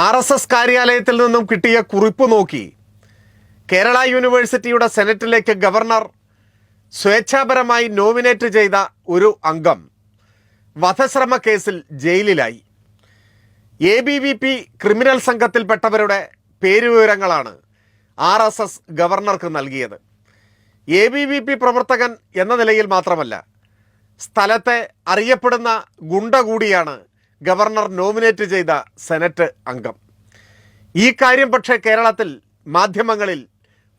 R S S കാര്യാലയത്തിൽ നിന്നും കിട്ടിയ കുറിപ്പ് നോക്കി കേരള യൂണിവേഴ്സിറ്റിയുടെ സെനറ്റിലേക്ക് ഗവർണർ സ്വേച്ഛാപരമായി നോമിനേറ്റ് ചെയ്ത ഒരു അംഗം വധശ്രമ കേസിൽ ജയിലിലായി. A B V P criminal സംഘത്തിൽപ്പെട്ടവരുടെ പേരുവിവരങ്ങളാണ് ആർ എസ് എസ് ഗവർണർക്ക് നൽകിയത്. എ ബി വി പി പ്രവർത്തകൻ എന്ന നിലയിൽ മാത്രമല്ല സ്ഥലത്തെ അറിയപ്പെടുന്ന ഗുണ്ട കൂടിയാണ് ഗവർണർ നോമിനേറ്റ് ചെയ്ത സെനറ്റ് അംഗം. ഈ കാര്യം പക്ഷേ കേരളത്തിൽ മാധ്യമങ്ങളിൽ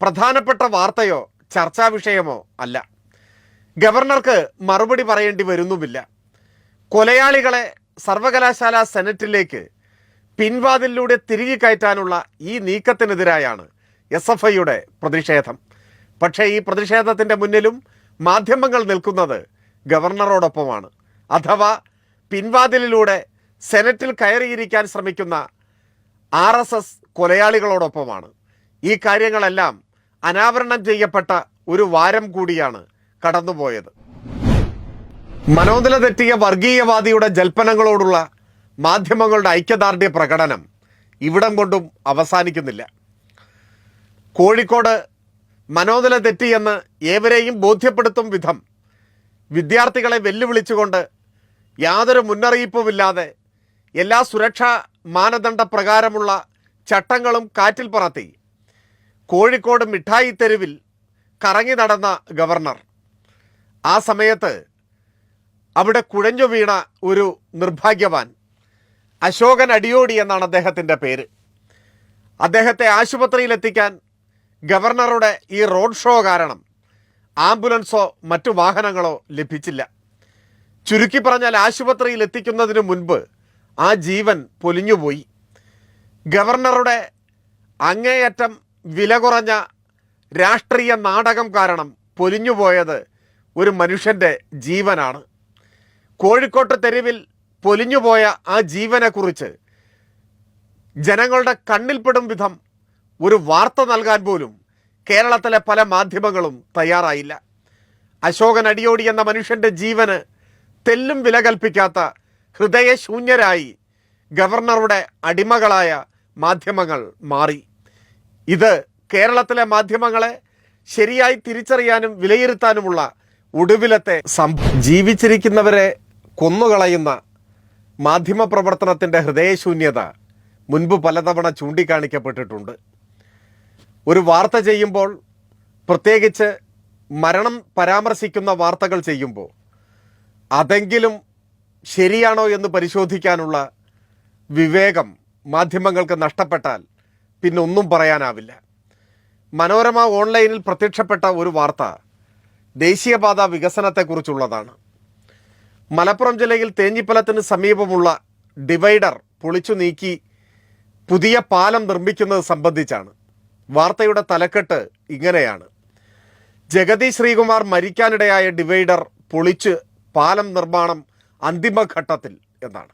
പ്രധാനപ്പെട്ട വാർത്തയോ ചർച്ചാ വിഷയമോ അല്ല. ഗവർണർക്ക് മറുപടി പറയേണ്ടി വരുന്നുമില്ല. കൊലയാളികളെ സർവകലാശാല സെനറ്റിലേക്ക് പിൻവാതിലൂടെ തിരികെ കയറ്റാനുള്ള ഈ നീക്കത്തിനെതിരായാണ് എസ് എഫ് ഐയുടെ പ്രതിഷേധം. പക്ഷേ ഈ പ്രതിഷേധത്തിന്റെ മുന്നിലും മാധ്യമങ്ങൾ നിൽക്കുന്നത് ഗവർണറോടൊപ്പമാണ്. അഥവാ പിൻവാതിലിലൂടെ സെനറ്റിൽ കയറിയിരിക്കാൻ ശ്രമിക്കുന്ന ആർ എസ് എസ് കൊലയാളികളോടൊപ്പമാണ്. ഈ കാര്യങ്ങളെല്ലാം അനാവരണം ചെയ്യപ്പെട്ട ഒരു വാരം കൂടിയാണ് കടന്നുപോയത്. മനോനില തെറ്റിയ വർഗീയവാദിയുടെ ജൽപ്പനങ്ങളോടുള്ള മാധ്യമങ്ങളുടെ ഐക്യദാർഢ്യ പ്രകടനം ഇവിടം കൊണ്ടും അവസാനിക്കുന്നില്ല. കോഴിക്കോട് മനോനില തെറ്റിയെന്ന് ഏവരെയും ബോധ്യപ്പെടുത്തും വിധം വിദ്യാർത്ഥികളെ വെല്ലുവിളിച്ചുകൊണ്ട് യാതൊരു മുന്നറിയിപ്പുമില്ലാതെ എല്ലാ സുരക്ഷാ മാനദണ്ഡ പ്രകാരമുള്ള ചട്ടങ്ങളും കാറ്റിൽ പറത്തി. കോഴിക്കോട് മിഠായി തെരുവിൽ കറങ്ങി നടന്ന ഗവർണർ. ആ സമയത്ത് അവിടെ കുഴഞ്ഞു വീണ ഒരു നിർഭാഗ്യവാൻ അശോകൻ അടിയോടി എന്നാണ് അദ്ദേഹത്തിന്റെ പേര്. അദ്ദേഹത്തെ ആശുപത്രിയിലെത്തിക്കാൻ ഗവർണറുടെ ഈ റോഡ് ഷോ കാരണം ആംബുലൻസോ മറ്റു വാഹനങ്ങളോ ലഭിച്ചില്ല. ചുരുക്കി പറഞ്ഞാൽ ആശുപത്രിയിൽ എത്തിക്കുന്നതിന് മുൻപ് ആ ജീവൻ പൊലിഞ്ഞുപോയി. ഗവർണറുടെ അങ്ങേയറ്റം വില കുറഞ്ഞ രാഷ്ട്രീയ നാടകം കാരണം പൊലിഞ്ഞുപോയത് ഒരു മനുഷ്യന്റെ ജീവനാണ്. കോഴിക്കോട്ട് തെരുവിൽ പൊലിഞ്ഞുപോയ ആ ജീവനെക്കുറിച്ച് ജനങ്ങളുടെ കണ്ണിൽപ്പെടും വിധം ഒരു വാർത്ത നൽകാൻ പോലും കേരളത്തിലെ പല മാധ്യമങ്ങളും തയ്യാറായില്ല. അശോകൻ അടിയോടി എന്ന മനുഷ്യന്റെ ജീവന് തെല്ലും വില കൽപ്പിക്കാത്ത ഹൃദയശൂന്യരായി ഗവർണറുടെ അടിമകളായ മാധ്യമങ്ങൾ മാറി. ഇത് കേരളത്തിലെ മാധ്യമങ്ങളെ ശരിയായി തിരിച്ചറിയാനും വിലയിരുത്താനുമുള്ള ഒടുവിലത്തെ സംഭവം. ജീവിച്ചിരിക്കുന്നവരെ കൊന്നുകളയുന്ന മാധ്യമ പ്രവർത്തനത്തിന്റെ ഹൃദയശൂന്യത മുൻപ് പലതവണ ചൂണ്ടിക്കാണിക്കപ്പെട്ടിട്ടുണ്ട്. ഒരു വാർത്ത ചെയ്യുമ്പോൾ പ്രത്യേകിച്ച് മരണം പരാമർശിക്കുന്ന വാർത്തകൾ ചെയ്യുമ്പോൾ അതെങ്കിലും ശരിയാണോ എന്ന് പരിശോധിക്കാനുള്ള വിവേകം മാധ്യമങ്ങൾക്ക് നഷ്ടപ്പെട്ടാൽ പിന്നെ ഒന്നും പറയാനാവില്ല. മനോരമ ഓൺലൈനിൽ പ്രത്യക്ഷപ്പെട്ട ഒരു വാർത്ത ദേശീയപാത വികസനത്തെക്കുറിച്ചുള്ളതാണ്. മലപ്പുറം ജില്ലയിൽ തേഞ്ഞിപ്പലത്തിന് സമീപമുള്ള ഡിവൈഡർ പൊളിച്ചു നീക്കി പുതിയ പാലം നിർമ്മിക്കുന്നത് സംബന്ധിച്ചാണ്. വാർത്തയുടെ തലക്കെട്ട് ഇങ്ങനെയാണ്. ജഗതി ശ്രീകുമാർ മരിക്കാനിടയായ ഡിവൈഡർ പൊളിച്ച് പാലം നിർമ്മാണം അന്തിമഘട്ടത്തിൽ എന്നാണ്.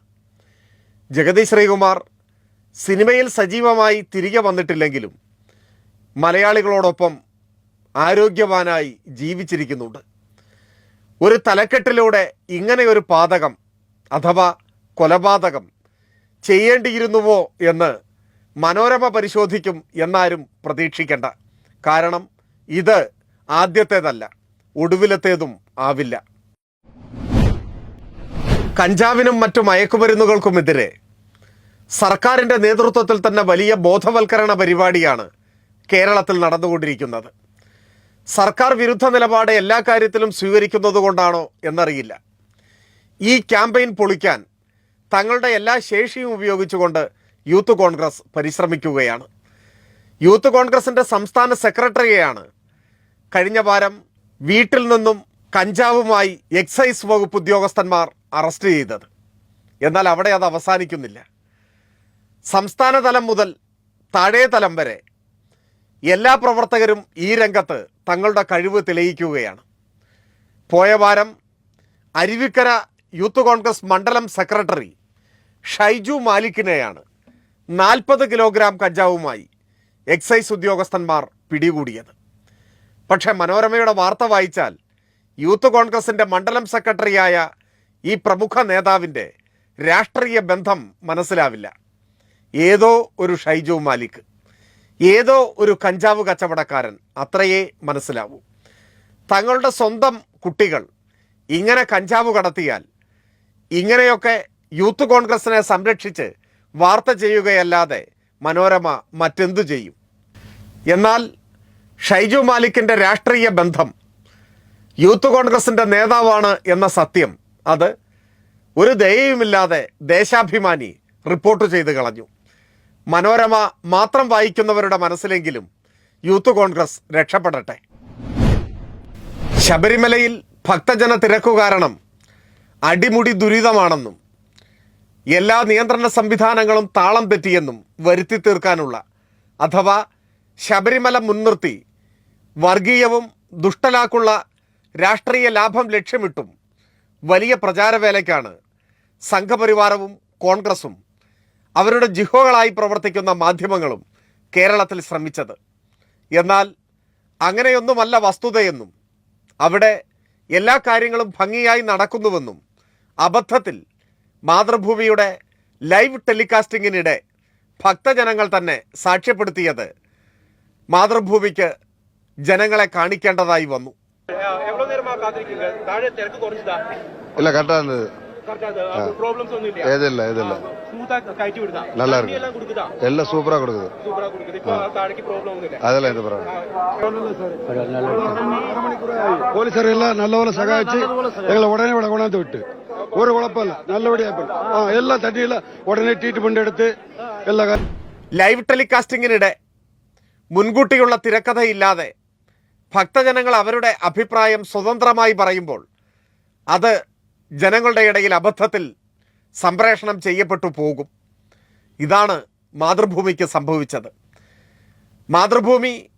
ജഗതി ശ്രീകുമാർ സിനിമയിൽ സജീവമായി തിരികെ വന്നിട്ടില്ലെങ്കിലും മലയാളികളോടൊപ്പം ആരോഗ്യവാനായി ജീവിച്ചിരിക്കുന്നുണ്ട്. ഒരു തലക്കെട്ടിലൂടെ ഇങ്ങനെ ഒരു പാതകം അഥവാ കൊലപാതകം ചെയ്യേണ്ടിയിരുന്നുവോ എന്ന് മനോരമ പരിശോധിക്കും എന്നാരും പ്രതീക്ഷിക്കേണ്ട. കാരണം ഇത് ആദ്യത്തേതല്ല ഒടുവിലത്തേതും ആവില്ല. കഞ്ചാവിനും മറ്റു മയക്കുമരുന്നുകൾക്കുമെതിരെ സർക്കാരിന്റെ നേതൃത്വത്തിൽ തന്നെ വലിയ ബോധവൽക്കരണ പരിപാടിയാണ് കേരളത്തിൽ നടന്നുകൊണ്ടിരിക്കുന്നത്. സർക്കാർ വിരുദ്ധ നിലപാട് എല്ലാ കാര്യത്തിലും സ്വീകരിക്കുന്നത് കൊണ്ടാണോ എന്നറിയില്ല. ഈ ക്യാമ്പയിൻ പൊളിക്കാൻ തങ്ങളുടെ എല്ലാ ശേഷിയും ഉപയോഗിച്ചുകൊണ്ട് യൂത്ത് കോൺഗ്രസ് പരിശ്രമിക്കുകയാണ്. യൂത്ത് കോൺഗ്രസിന്റെ സംസ്ഥാന സെക്രട്ടറിയെയാണ് കഴിഞ്ഞ വാരം വീട്ടിൽ നിന്നും കഞ്ചാവുമായി എക്സൈസ് വകുപ്പ് ഉദ്യോഗസ്ഥന്മാർ അറസ്റ്റ് ചെയ്തത്. എന്നാൽ അവിടെ അത് അവസാനിക്കുന്നില്ല. സംസ്ഥാന തലം മുതൽ താഴേ തലം വരെ എല്ലാ പ്രവർത്തകരും ഈ രംഗത്ത് തങ്ങളുടെ കഴിവ് തെളിയിക്കുകയാണ്. പോയ വാരം അരുവിക്കര യൂത്ത് കോൺഗ്രസ് മണ്ഡലം സെക്രട്ടറി ഷൈജു മാലിക്കിനെയാണ് നാൽപ്പത് കിലോഗ്രാം കഞ്ചാവുമായി എക്സൈസ് ഉദ്യോഗസ്ഥന്മാർ പിടികൂടിയത്. പക്ഷേ മനോരമയുടെ വാർത്ത വായിച്ചാൽ യൂത്ത് കോൺഗ്രസിന്റെ മണ്ഡലം സെക്രട്ടറിയായ ഈ പ്രമുഖ നേതാവിന്റെ രാഷ്ട്രീയ ബന്ധം മനസ്സിലാവില്ല. ഏതോ ഒരു ഷൈജു മാലിക് ഏതോ ഒരു കഞ്ചാവ് കച്ചവടക്കാരൻ അത്രയേ മനസ്സിലാവൂ. തങ്ങളുടെ സ്വന്തം കുട്ടികൾ ഇങ്ങനെ കഞ്ചാവ് കടത്തിയാൽ ഇങ്ങനെയൊക്കെ യൂത്ത് കോൺഗ്രസിനെ സംരക്ഷിച്ച് വാർത്ത ചെയ്യുകയല്ലാതെ മനോരമ മറ്റെന്തു ചെയ്യും? എന്നാൽ ഷൈജു മാലിക്കിന്റെ രാഷ്ട്രീയ ബന്ധം യൂത്ത് കോൺഗ്രസിന്റെ നേതാവാണ് എന്ന സത്യം അത് ഒരു ദയയുമില്ലാതെ ദേശാഭിമാനി റിപ്പോർട്ട് ചെയ്ത് കളഞ്ഞു. മനോരമ മാത്രം വായിക്കുന്നവരുടെ മനസ്സിലെങ്കിലും യൂത്ത് കോൺഗ്രസ് രക്ഷപ്പെടട്ടെ. ശബരിമലയിൽ ഭക്തജന തിരക്കു കാരണം അടിമുടി ദുരിതമാണെന്നും എല്ലാ നിയന്ത്രണ സംവിധാനങ്ങളും താളം തെറ്റിയെന്നും വരുത്തി തീർക്കാനുള്ള അഥവാ ശബരിമല മുൻനിർത്തി വർഗീയവും ദുഷ്ടലാക്കുള്ള രാഷ്ട്രീയ ലാഭം ലക്ഷ്യമിട്ടും വലിയ പ്രചാരവേലയ്ക്കാണ്. സംഘപരിവാരവും കോൺഗ്രസും അവരുടെ ജിഹോകളായി പ്രവർത്തിക്കുന്ന മാധ്യമങ്ങളും കേരളത്തിൽ ശ്രമിച്ചത്. എന്നാൽ അങ്ങനെയൊന്നുമല്ല വസ്തുതയെന്നും അവിടെ എല്ലാ കാര്യങ്ങളും ഭംഗിയായി നടക്കുന്നുവെന്നും അബദ്ധത്തിൽ മാതൃഭൂമിയുടെ ലൈവ് ടെലികാസ്റ്റിങ്ങിനിടെ ഭക്തജനങ്ങൾ തന്നെ സാക്ഷ്യപ്പെടുത്തിയത് മാതൃഭൂമിക്ക് ജനങ്ങളെ കാണിക്കേണ്ടതായി വന്നു. பாத்திருக்கீங்க தாழ திறக்கு குறைஞ்சுதா? இல்ல கரெக்டா இருந்தது. எதில்ல எதில்ல நல்லா இருக்கு. எல்லாம் சூப்பரா கொடுக்குது. அதெல்லாம் எந்த பரவாயில்ல. போலீசார் எல்லாம் நல்லவரை சகாயிச்சு எங்களை உடனே விட கொண்டாந்து விட்டு. ஒரு குழப்பம் நல்லபடியா எல்லாம் ലൈവ് ടെലികാസ്റ്റിംഗിനിടെ മുൻകൂട്ടിയുള്ള തിരക്കഥയില്ലാതെ ഭക്തജനങ്ങൾ അവരുടെ അഭിപ്രായം സ്വതന്ത്രമായി പറയുമ്പോൾ അത് ജനങ്ങളുടെ ഇടയിൽ അബദ്ധത്തിൽ സംപ്രേഷണം ചെയ്യപ്പെട്ടു പോകും. ഇതാണ് മാതൃഭൂമിക്ക് സംഭവിച്ചത്. മാതൃഭൂമി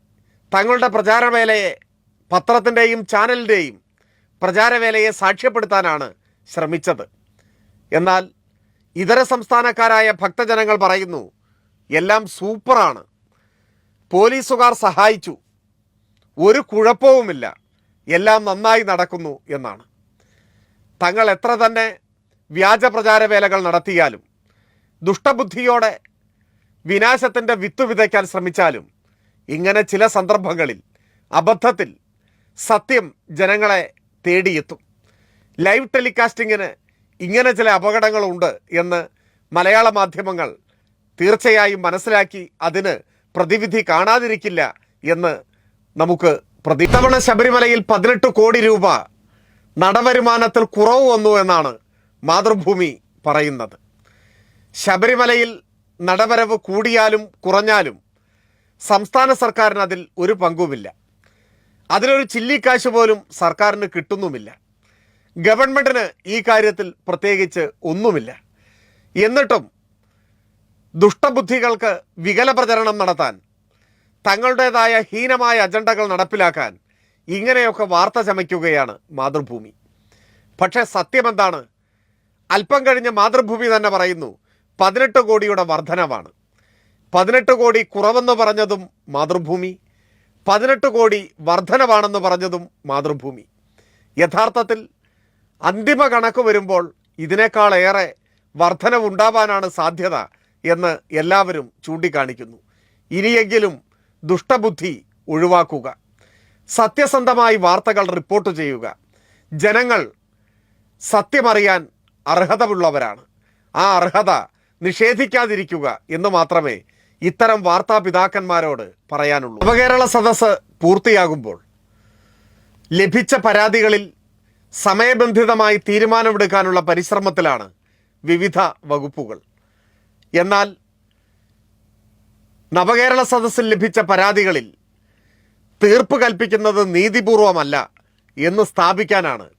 തങ്ങളുടെ പ്രചാരവേലയെ പത്രത്തിന്റെയും ചാനലിന്റെയും പ്രചാരവേലയെ സാക്ഷ്യപ്പെടുത്താനാണ് ശ്രമിച്ചത്. എന്നാൽ ഇതര സംസ്ഥാനക്കാരായ ഭക്തജനങ്ങൾ പറയുന്നു എല്ലാം സൂപ്പറാണ്. പോലീസുകാർ സഹായിച്ചു. ഒരു കുഴപ്പവുമില്ല. എല്ലാം നന്നായി നടക്കുന്നു എന്നാണ്. തങ്ങൾ എത്ര തന്നെ വ്യാജ പ്രചാരവേലകൾ നടത്തിയാലും ദുഷ്ടബുദ്ധിയോടെ വിനാശത്തിന്റെ വിത്ത് വിതയ്ക്കാൻ ശ്രമിച്ചാലും ഇങ്ങനെ ചില സന്ദർഭങ്ങളിൽ അബദ്ധത്തിൽ സത്യം ജനങ്ങളെ തേടിയെത്തും. ലൈവ് ടെലികാസ്റ്റിങ്ങിന് ഇങ്ങനെ ചില അപകടങ്ങളുണ്ട് എന്ന് മലയാള മാധ്യമങ്ങൾ തീർച്ചയായും മനസ്സിലാക്കി അതിന് പ്രതിവിധി കാണാതിരിക്കില്ല എന്ന് നമുക്ക് പ്രതി തവണ ശബരിമലയിൽ പതിനെട്ട് കോടി രൂപ നടവരുമാനത്തിൽ കുറവ് വന്നു എന്നാണ് മാതൃഭൂമി പറയുന്നത്. ശബരിമലയിൽ നടവരവ് കൂടിയാലും കുറഞ്ഞാലും സംസ്ഥാന സർക്കാരിന് അതിൽ ഒരു പങ്കുമില്ല. അതിലൊരു ചില്ലിക്കാശ് പോലും സർക്കാരിന് കിട്ടുന്നുമില്ല. ഗവൺമെന്റിന് ഈ കാര്യത്തിൽ പ്രത്യേകിച്ച് ഒന്നുമില്ല. എന്നിട്ടും ദുഷ്ടബുദ്ധികൾക്ക് വികല പ്രചരണം നടത്താൻ തങ്ങളുടേതായ ഹീനമായ അജണ്ടകൾ നടപ്പിലാക്കാൻ ഇങ്ങനെയൊക്കെ വാർത്ത ചമയ്ക്കുകയാണ് മാതൃഭൂമി. പക്ഷേ സത്യമെന്താണ്? അല്പം കഴിഞ്ഞ് മാതൃഭൂമി തന്നെ പറയുന്നു പതിനെട്ട് കോടിയുടെ വർധനവാണ്. പതിനെട്ട് കോടി കുറവെന്ന് പറഞ്ഞതും മാതൃഭൂമി പതിനെട്ട് കോടി വർധനവാണെന്ന് പറഞ്ഞതും മാതൃഭൂമി. യഥാർത്ഥത്തിൽ അന്തിമ കണക്ക് വരുമ്പോൾ ഇതിനേക്കാളേറെ വർധനവുണ്ടാവാനാണ് സാധ്യത എന്ന് എല്ലാവരും ചൂണ്ടിക്കാണിക്കുന്നു. ഇനിയെങ്കിലും ദുഷ്ടബുദ്ധി ഒഴിവാക്കുക. സത്യസന്ധമായി വാർത്തകൾ റിപ്പോർട്ട് ചെയ്യുക. ജനങ്ങൾ സത്യമറിയാൻ അർഹതയുള്ളവരാണ്. ആ അർഹത നിഷേധിക്കാതിരിക്കുക എന്ന് മാത്രമേ ഇത്തരം വാർത്താ പിതാക്കന്മാരോട് പറയാനുള്ളൂ. നവകേരള സദസ്സ് പൂർത്തിയാകുമ്പോൾ ലഭിച്ച പരാതികളിൽ സമയബന്ധിതമായി തീരുമാനമെടുക്കാനുള്ള പരിശ്രമത്തിലാണ് വിവിധ വകുപ്പുകൾ. എന്നാൽ നവകേരള സദസ്സിൽ ലഭിച്ച പരാതികളിൽ തീർപ്പ് കൽപ്പിക്കുന്നത് നീതിപൂർവമല്ല എന്ന് സ്ഥാപിക്കാനാണ്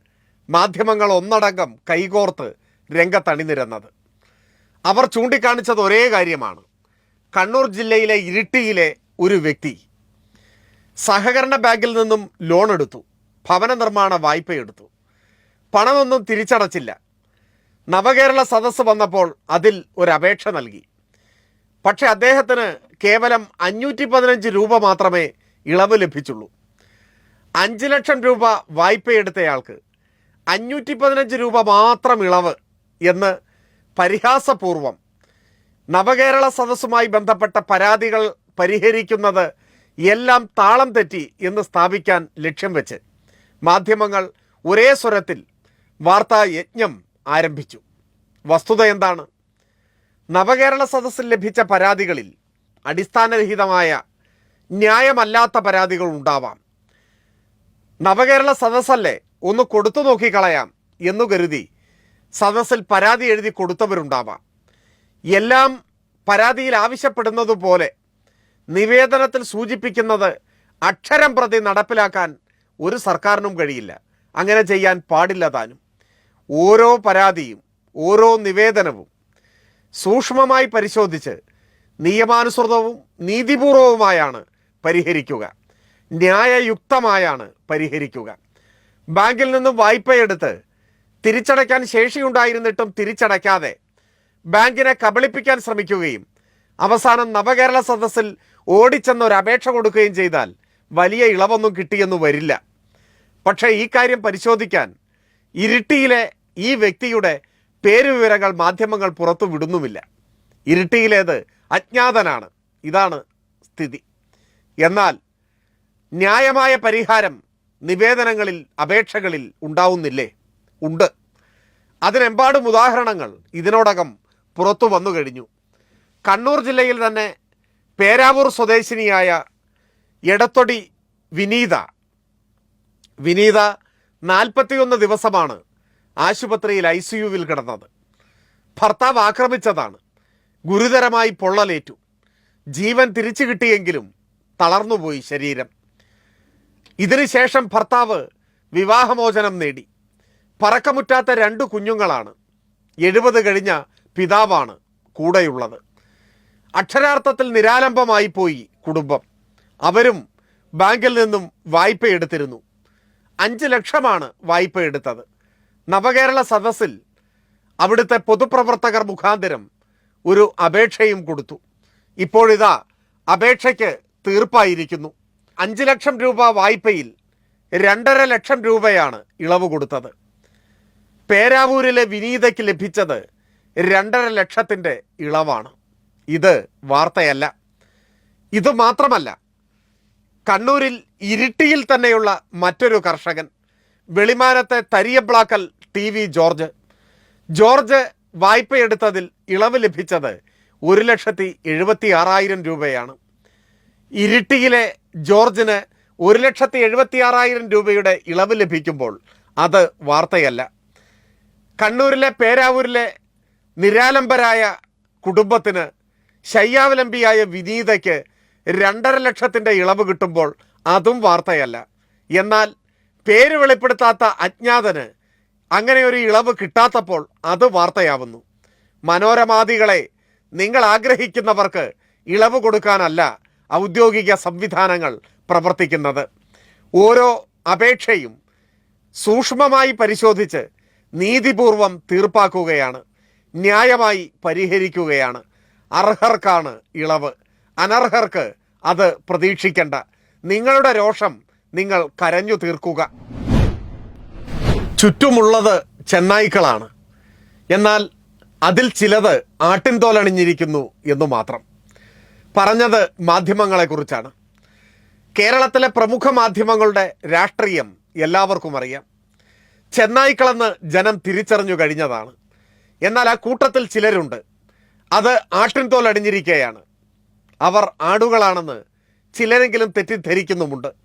മാധ്യമങ്ങൾ ഒന്നടങ്കം കൈകോർത്ത് രംഗത്തണിനിരന്നത്. അവർ ചൂണ്ടിക്കാണിച്ചത് ഒരേ കാര്യമാണ്. കണ്ണൂർ ജില്ലയിലെ ഇരിട്ടിയിലെ ഒരു വ്യക്തി സഹകരണ ബാങ്കിൽ നിന്നും ലോൺ എടുത്തു ഭവന നിർമ്മാണ വായ്പ എടുത്തു. പണമൊന്നും തിരിച്ചടച്ചില്ല. നവകേരള സദസ്സ് വന്നപ്പോൾ അതിൽ ഒരു അപേക്ഷ നൽകി. പക്ഷെ അദ്ദേഹത്തിന് കേവലം അഞ്ഞൂറ്റി പതിനഞ്ച് രൂപ മാത്രമേ ഇളവ് ലഭിച്ചുള്ളൂ. അഞ്ച് ലക്ഷം രൂപ വായ്പയെടുത്തയാൾക്ക് അഞ്ഞൂറ്റി പതിനഞ്ച് രൂപ മാത്രം ഇളവ് എന്ന് പരിഹാസപൂർവം നവകേരള സദസ്സുമായി ബന്ധപ്പെട്ട പരാതികൾ പരിഹരിക്കുന്നത് എല്ലാം താളം തെറ്റി എന്ന് സ്ഥാപിക്കാൻ ലക്ഷ്യം വെച്ച് മാധ്യമങ്ങൾ ഒരേ സ്വരത്തിൽ വാർത്താ യജ്ഞം ആരംഭിച്ചു. വസ്തുത എന്താണ്? നവകേരള സദസ്സിൽ ലഭിച്ച പരാതികളിൽ അടിസ്ഥാനരഹിതമായ ന്യായമല്ലാത്ത പരാതികൾ ഉണ്ടാവാം. നവകേരള സദസ്സല്ലേ? ഒന്ന് കൊടുത്തു നോക്കിക്കളയാം എന്നു കരുതി സദസ്സിൽ പരാതി എഴുതി കൊടുത്തവരുണ്ടാവാം. എല്ലാം പരാതിയിൽ ആവശ്യപ്പെടുന്നത് പോലെ നിവേദനത്തിൽ സൂചിപ്പിക്കുന്നത് അക്ഷരം പ്രതി നടപ്പിലാക്കാൻ ഒരു സർക്കാരിനും കഴിയില്ല. അങ്ങനെ ചെയ്യാൻ പാടില്ല താനും. ഓരോ പരാതിയും ഓരോ നിവേദനവും സൂക്ഷ്മമായി പരിശോധിച്ച് നിയമാനുസൃതവും നീതിപൂർവവുമായാണ് പരിഹരിക്കുക. ന്യായയുക്തമായാണ് പരിഹരിക്കുക. ബാങ്കിൽ നിന്നും വായ്പയെടുത്ത് തിരിച്ചടയ്ക്കാൻ ശേഷിയുണ്ടായിരുന്നിട്ടും തിരിച്ചടയ്ക്കാതെ ബാങ്കിനെ കബളിപ്പിക്കാൻ ശ്രമിക്കുകയും അവസാനം നവകേരള സദസ്സിൽ ഓടിച്ചെന്ന് ഒരു അപേക്ഷ കൊടുക്കുകയും ചെയ്താൽ വലിയ ഇളവൊന്നും കിട്ടിയെന്ന് വരില്ല. പക്ഷേ ഈ കാര്യം പരിശോധിക്കാൻ ഇരിട്ടിയിലെ ഈ വ്യക്തിയുടെ പേരുവിവരങ്ങൾ മാധ്യമങ്ങൾ പുറത്തു വിടുന്നുമില്ല. ഇരിട്ടിയിലേത് അജ്ഞാതനാണ്. ഇതാണ് സ്ഥിതി. എന്നാൽ ന്യായമായ പരിഹാരം നിവേദനങ്ങളിൽ അപേക്ഷകളിൽ ഉണ്ടാവുന്നില്ലേ? ഉണ്ട്. അതിനെമ്പാടും ഉദാഹരണങ്ങൾ ഇതിനോടകം പുറത്തു വന്നു കഴിഞ്ഞു. കണ്ണൂർ ജില്ലയിൽ തന്നെ പേരാവൂർ സ്വദേശിനിയായ എടത്തൊടി വിനീത. വിനീത നാൽപ്പത്തിയൊന്ന് ദിവസമാണ് ആശുപത്രിയിൽ ഐ സി യുവിൽ കിടന്നത്. ഭർത്താവ് ആക്രമിച്ചതാണ്. ഗുരുതരമായി പൊള്ളലേറ്റു. ജീവൻ തിരിച്ചു കിട്ടിയെങ്കിലും തളർന്നുപോയി ശരീരം. ഇതിനുശേഷം ഭർത്താവ് വിവാഹമോചനം നേടി. പറക്കമുറ്റാത്ത രണ്ട് കുഞ്ഞുങ്ങളാണ്. എഴുപത് കഴിഞ്ഞ പിതാവാണ് കൂടെയുള്ളത്. അക്ഷരാർത്ഥത്തിൽ നിരാലംബമായി പോയി കുടുംബം. അവരും ബാങ്കിൽ നിന്നും വായ്പ എടുത്തിരുന്നു അഞ്ച് ലക്ഷമാണ് വായ്പ എടുത്തത് നവകേരള സദസ്സിൽ അവിടുത്തെ പൊതുപ്രവർത്തകർ മുഖാന്തരം ഒരു അപേക്ഷയും കൊടുത്തു. ഇപ്പോഴിതാ അപേക്ഷയ്ക്ക് തീർപ്പായിരിക്കുന്നു. അഞ്ച് ലക്ഷം രൂപ വായ്പയിൽ രണ്ടര ലക്ഷം രൂപയാണ് ഇളവ് കൊടുത്തത്. പേരാവൂരിലെ വിനീതയ്ക്ക് ലഭിച്ചത് രണ്ടര ലക്ഷത്തിന്റെ ഇളവാണ്. ഇത് വാർത്തയല്ല. ഇത് മാത്രമല്ല കണ്ണൂരിൽ ഇരിട്ടിയിൽ തന്നെയുള്ള മറ്റൊരു കർഷകൻ വെളിമാനത്തെ തരിയബ്ലാക്കൽ ടി വി ജോർജ്. ജോർജ് വായ്പയെടുത്തതിൽ ഇളവ് ലഭിച്ചത് ഒരു ലക്ഷത്തി എഴുപത്തി ആറായിരം രൂപയാണ്. ഇരിട്ടിയിലെ ജോർജിന് ഒരു ലക്ഷത്തി എഴുപത്തി ആറായിരം രൂപയുടെ ഇളവ് ലഭിക്കുമ്പോൾ അത് വാർത്തയല്ല. കണ്ണൂരിലെ പേരാവൂരിലെ നിരാലംബരായ കുടുംബത്തിന് ശയ്യാവലംബിയായ വിനീതയ്ക്ക് രണ്ടര ലക്ഷത്തിന്റെ ഇളവ് കിട്ടുമ്പോൾ അതും വാർത്തയല്ല. എന്നാൽ പേര് വെളിപ്പെടുത്താത്ത അജ്ഞാതന് അങ്ങനെ ഒരു ഇളവ് കിട്ടാത്തപ്പോൾ അത് വാർത്തയാവുന്നു. മനോരമാദികളെ നിങ്ങൾ ആഗ്രഹിക്കുന്നവർക്ക് ഇളവ് കൊടുക്കാനല്ല ഔദ്യോഗിക സംവിധാനങ്ങൾ പ്രവർത്തിക്കുന്നത്. ഓരോ അപേക്ഷയും സൂക്ഷ്മമായി പരിശോധിച്ച് നീതിപൂർവം തീർപ്പാക്കുകയാണ് ന്യായമായി പരിഹരിക്കുകയാണ്. അർഹർക്കാണ് ഇളവ്. അനർഹർക്ക് അത് പ്രതീക്ഷിക്കേണ്ട. നിങ്ങളുടെ രോഷം നിങ്ങൾ കരഞ്ഞു തീർക്കുക. ചുറ്റുമുള്ളത് ചെന്നായ്ക്കളാണ്. എന്നാൽ അതിൽ ചിലത് ആട്ടിൻതോലണിഞ്ഞിരിക്കുന്നു എന്നു മാത്രം. പറഞ്ഞത് മാധ്യമങ്ങളെക്കുറിച്ചാണ്. കേരളത്തിലെ പ്രമുഖ മാധ്യമങ്ങളുടെ രാഷ്ട്രീയം എല്ലാവർക്കും അറിയാം. ചെന്നായ്ക്കളെന്ന് ജനം തിരിച്ചറിഞ്ഞു കഴിഞ്ഞതാണ്. എന്നാൽ ആ കൂട്ടത്തിൽ ചിലരുണ്ട്. അത് ആട്ടിൻതോൽ അണിഞ്ഞിരിക്കുകയാണ് അവർ ആടുകളാണെന്ന് ചിലരെങ്കിലും തെറ്റിദ്ധരിക്കുന്നുമുണ്ട്.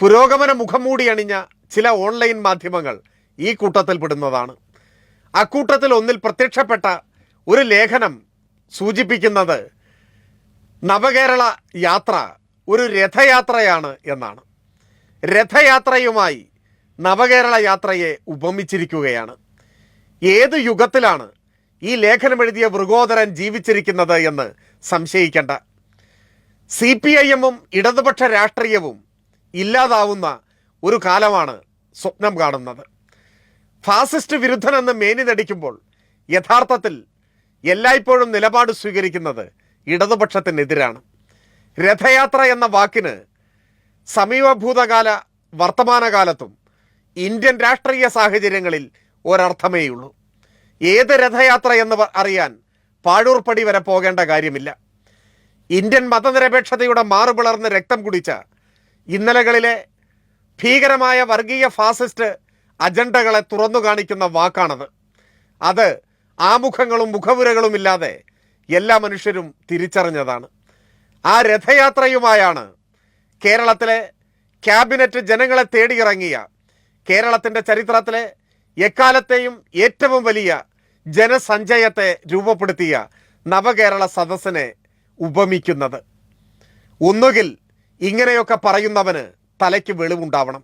പുരോഗമന മുഖം മൂടി അണിഞ്ഞ ചില ഓൺലൈൻ മാധ്യമങ്ങൾ ഈ കൂട്ടത്തിൽ പെടുന്നതാണ്. അക്കൂട്ടത്തിൽ ഒന്നിൽ പ്രത്യക്ഷപ്പെട്ട ഒരു ലേഖനം സൂചിപ്പിക്കുന്നത് നവകേരള യാത്ര ഒരു രഥയാത്രയാണ് എന്നാണ്. രഥയാത്രയുമായി നവകേരള യാത്രയെ ഉപമിച്ചിരിക്കുകയാണ്. ഏത് യുഗത്തിലാണ് ഈ ലേഖനം എഴുതിയ മൃഗോദരൻ ജീവിച്ചിരിക്കുന്നത് എന്ന് സംശയിക്കേണ്ട. സി പി ഐ എമ്മും ഇടതുപക്ഷ രാഷ്ട്രീയവും ഇല്ലാതാവുന്ന ഒരു കാലമാണ് സ്വപ്നം കാണുന്നത്. ഫാസിസ്റ്റ് വിരുദ്ധനെന്ന് മേനി നടിക്കുമ്പോൾ യഥാർത്ഥത്തിൽ എല്ലായ്പ്പോഴും നിലപാട് സ്വീകരിക്കുന്നത് ഇടതുപക്ഷത്തിനെതിരാണ്. രഥയാത്ര എന്ന വാക്കിന് സമീപഭൂതകാല വർത്തമാനകാലത്തും ഇന്ത്യൻ രാഷ്ട്രീയ സാഹചര്യങ്ങളിൽ ഒരർത്ഥമേയുള്ളൂ. ഏത് രഥയാത്ര എന്ന് അറിയാൻ പാഴൂർപ്പടി വരെ പോകേണ്ട കാര്യമില്ല. ഇന്ത്യൻ മതനിരപേക്ഷതയുടെ മാറുപിളർന്ന് രക്തം കുടിച്ച ഇന്നലകളിലെ ഭീകരമായ വർഗീയ ഫാസിസ്റ്റ് അജണ്ടകളെ തുറന്നു കാണിക്കുന്ന വാക്കാണത്. അത് ആമുഖങ്ങളും മുഖവുരകളും ഇല്ലാതെ എല്ലാ മനുഷ്യരും തിരിച്ചറിഞ്ഞതാണ്. ആ രഥയാത്രയുമായാണ് കേരളത്തിലെ ക്യാബിനറ്റ് ജനങ്ങളെ തേടിയിറങ്ങിയ കേരളത്തിന്റെ ചരിത്രത്തിലെ എക്കാലത്തെയും ഏറ്റവും വലിയ ജനസഞ്ചയത്തെ രൂപപ്പെടുത്തിയ നവകേരള സദസ്സിനെ ഉപമിക്കുന്നത്. ഒന്നുകിൽ ഇങ്ങനെയൊക്കെ പറയുന്നവന് തലയ്ക്ക് വെളിവുണ്ടാവണം.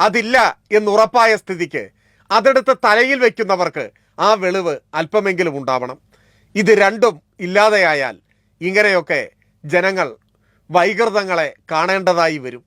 അതില്ല എന്നുറപ്പായ സ്ഥിതിക്ക് അതെടുത്ത് തലയിൽ വയ്ക്കുന്നവർക്ക് ആ വെളിവ് അല്പമെങ്കിലും ഉണ്ടാവണം. ഇത് രണ്ടും ഇല്ലാതെയായാൽ ഇങ്ങനെയൊക്കെ ജനങ്ങൾ വൈകൃതങ്ങളെ കാണേണ്ടതായി വരും.